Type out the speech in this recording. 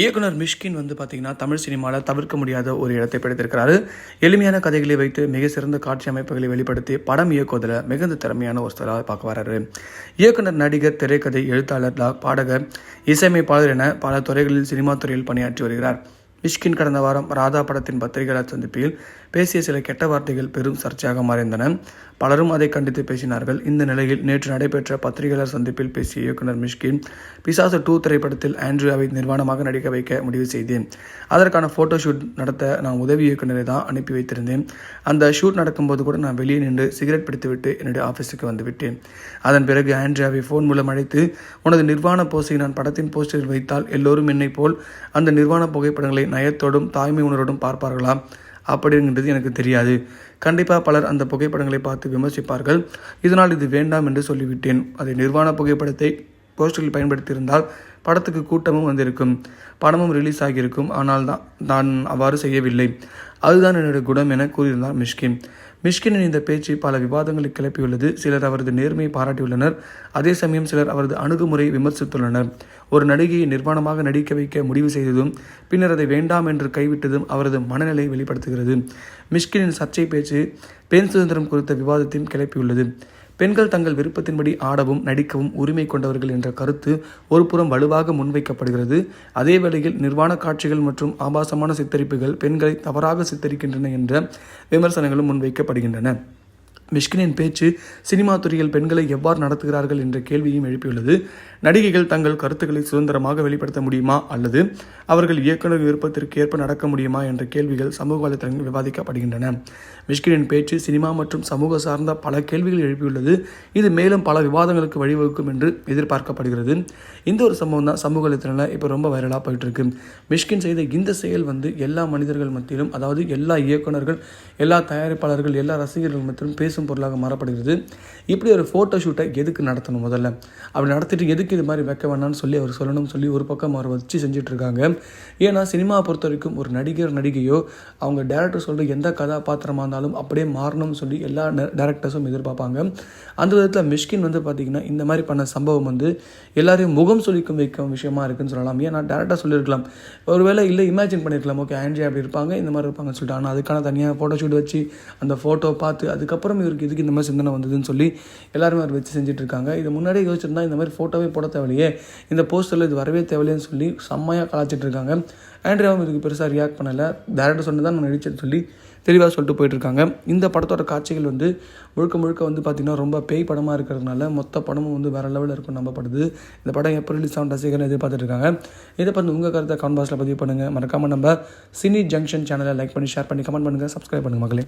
இயக்குனர் மிஷ்கின் வந்து பார்த்தீங்கன்னா தமிழ் சினிமாவில் தவிர்க்க முடியாத ஒரு இடத்தை பிடித்திருக்கிறாரு. எளிமையான கதைகளை வைத்து மிக சிறந்த காட்சி அமைப்புகளை வெளிப்படுத்தி படம் இயக்குவதில் மிகுந்த திறமையான ஒரு ஸ்தலாக பார்க்க வர்றாரு. இயக்குனர் நடிகர் திரைக்கதை எழுத்தாளர் பாடகர் இசையமைப்பாளர் என பல துறைகளில் சினிமா துறையில் பணியாற்றி வருகிறார். மிஷ்கின் கடந்த வாரம் ராதா படத்தின் பத்திரிகையாளர் சந்திப்பில் பேசிய சில கெட்ட வார்த்தைகள் பெரும் சர்ச்சையாக மறைந்தன பலரும் அதை கண்டித்து பேசினார்கள். இந்த நிலையில் நேற்று நடைபெற்ற பத்திரிகையாளர் சந்திப்பில் பேசிய இயக்குனர் மிஷ்கின் பிசாசு டூ திரைப்படத்தில் ஆண்ட்ரியாவை நிர்வாணமாக நடிக்க வைக்க முடிவு செய்தேன். அதற்கான ஃபோட்டோ ஷூட் நடத்த நான் உதவி இயக்குனரை தான் அனுப்பி வைத்திருந்தேன். அந்த ஷூட் நடக்கும்போது கூட நான் வெளியே நின்று சிகரெட் பிடித்துவிட்டு என்னுடைய ஆஃபீஸுக்கு வந்துவிட்டேன் அதன் பிறகு ஆண்ட்ரியாவை ஃபோன் மூலம் அழைத்து உனது நிர்வாண போஸை நான் படத்தின் போஸ்டரில் வைத்தால் எல்லோரும் என்னை போல் அந்த நிர்வாண புகைப்படங்களை நயத்தோடும் தாய்மை உணரோடும் பார்ப்பார்களா? அப்படிங்கிறது எனக்கு தெரியாது. கண்டிப்பாக பலர் அந்த புகைப்படங்களை பார்த்து விமர்சிப்பார்கள். இதனால் இது வேண்டாம் என்று சொல்லிவிட்டேன். அதை நிர்வாண புகைப்படத்தை போஸ்டரில் பயன்படுத்தியிருந்தால் படத்துக்கு கூட்டமும் வந்திருக்கும். படமும் ரிலீஸ் ஆகியிருக்கும். ஆனால் தான் நான் அவ்வாறு செய்யவில்லை. அதுதான் என்னுடைய குணம் என கூறியிருந்தார் மிஷ்கின். மிஷ்கினின் இந்த பேச்சு பல விவாதங்களை கிளப்பியுள்ளது. சிலர் அவரது நேர்மையை பாராட்டியுள்ளனர். அதே சமயம் சிலர் அவரது அணுகுமுறையை விமர்சித்துள்ளனர். ஒரு நடிகையை நிர்வாணமாக நடிக்க வைக்க முடிவு செய்ததும் பின்னர் அதை வேண்டாம் என்று கைவிட்டதும் அவரது மனநிலை வெளிப்படுத்துகிறது. மிஷ்கினின் சர்ச்சை பேச்சு பெண் சுதந்திரம் குறித்த விவாதத்தையும் கிளப்பியுள்ளது. பெண்கள் தங்கள் விருப்பத்தின்படி ஆடவும் நடிக்கவும் உரிமை கொண்டவர்கள் என்ற கருத்து ஒருபுறம் வலுவாக முன்வைக்கப்படுகிறது. அதே வேளையில் நிர்வாண காட்சிகள் மற்றும் ஆபாசமான சித்தரிப்புகள் பெண்களை தவறாக சித்தரிக்கின்றன என்ற விமர்சனங்களும் முன்வைக்கப்படுகின்றன. மிஷ்கினின் பேச்சு சினிமா துறையில் பெண்களை எவ்வாறு நடத்துகிறார்கள் என்ற கேள்வியும் எழுப்பியுள்ளது. நடிகைகள் தங்கள் கருத்துக்களை சுதந்திரமாக வெளிப்படுத்த முடியுமா அல்லது அவர்கள் இயக்குனர் விருப்பத்திற்கு ஏற்ப நடக்க முடியுமா என்ற கேள்விகள் சமூக வலைத்தளங்களில் விவாதிக்கப்படுகின்றன. மிஷ்கினின் பேச்சு சினிமா மற்றும் சமூக சார்ந்த பல கேள்விகள் எழுப்பியுள்ளது. இது மேலும் பல விவாதங்களுக்கு வழிவகுக்கும் என்று எதிர்பார்க்கப்படுகிறது. இந்த ஒரு சம்பவம் தான் சமூக வலைத்தளங்களில் இப்போ ரொம்ப வைரலாக போயிட்டு இருக்கு மிஷ்கின் செய்த இந்த செயல் வந்து எல்லா மனிதர்கள் மத்தியிலும் அதாவது எல்லா இயக்குனர்கள் எல்லா தயாரிப்பாளர்கள் எல்லா ரசிகர்கள் மத்தியிலும் பேசும் பொருளாக மாறப்படுகிறது. இப்படி ஒரு ஃபோட்டோ ஷூட்டை எதுக்கு நடத்தணும் முதல்ல? அப்படி நடத்திட்டு எதுக்கு இது மாதிரி வைக்க வேணாம்னு சொல்லி அவர் சொல்லணும்னு சொல்லி ஒரு பக்கம் அவர் வச்சு செஞ்சுட்டு இருக்காங்க. ஏன்னா சினிமா பொறுத்த வரைக்கும் ஒரு நடிகர் நடிகையோ அவங்க டேரக்டர் சொல்கிற எந்த கதாபாத்திரமாக இருந்தாலும் அப்படியே மாறணும்னு சொல்லி எல்லா டேரக்டர்ஸும் எதிர்பார்ப்பாங்க. அந்த விதத்தில் மிஷ்கின் வந்து பார்த்திங்கன்னா இந்த மாதிரி பண்ண சம்பவம் வந்து எல்லாரையும் முகம் சொல்லிக்கும் வைக்கும் விஷயமா இருக்குன்னு சொல்லலாம். ஏன்னா டேரக்டாக சொல்லியிருக்கலாம். ஒருவேளை இல்லை இமேஜின் பண்ணியிருக்கலாம். ஓகே ஆண்ட்ரி அப்படி இருப்பாங்க இந்த மாதிரி இருப்பாங்கன்னு சொல்லிட்டு. ஆனால் அதுக்கான தனியாக ஃபோட்டோ ஷூட் வச்சு அந்த ஃபோட்டோ பார்த்து அதுக்கப்புறம் இவருக்கு இதுக்கு இந்த மாதிரி சிந்தனை வந்ததுன்னு சொல்லி எல்லாருமே அவர் வச்சு செஞ்சுட்டு இருக்காங்க. இது முன்னாடியே யோசிச்சிருந்தா இந்த மாதிரி ஃபோட்டோவே போட தேவையில்லையே. இந்த போஸ்டரில் இது வரவே தேவையில்லைன்னு சொல்லி செம்மையாக கலாச்சிட்டு இருக்காங்க ஆண்ட்ரியாவும் இதுக்கு பெருசாக ரியாக்ட் பண்ணலை. டேரக்டர் சொன்னதான் நான் நடிச்சேன்னு சொல்லி தெளிவாக சொல்லிட்டு போயிட்டுருக்காங்க. இந்த படத்தோட காட்சிகள் வந்து முழுக்க முழுக்க வந்து பார்த்திங்கன்னா ரொம்ப பேய் படமாக இருக்கிறதுனால மொத்த படமும் வந்து வேறு லெவலில் இருக்கும் நம்பப்படுது இந்த படம் எப்போ ரிலீஸ் ஆகும் ரசிகர்கள் எதிர்பார்த்துட்ருக்காங்க. இதை பற்றி உங்கள் கருத்தை கமெண்ட் பாக்ஸில் பதிவு பண்ணுங்கள் மறக்காமல் நம்ம சினி ஜங்ஷன் சேனலை லைக் பண்ணி ஷேர் பண்ணி கமெண்ட் பண்ணுங்கள் சப்ஸ்கிரைப் பண்ணுங்கள் மக்களே.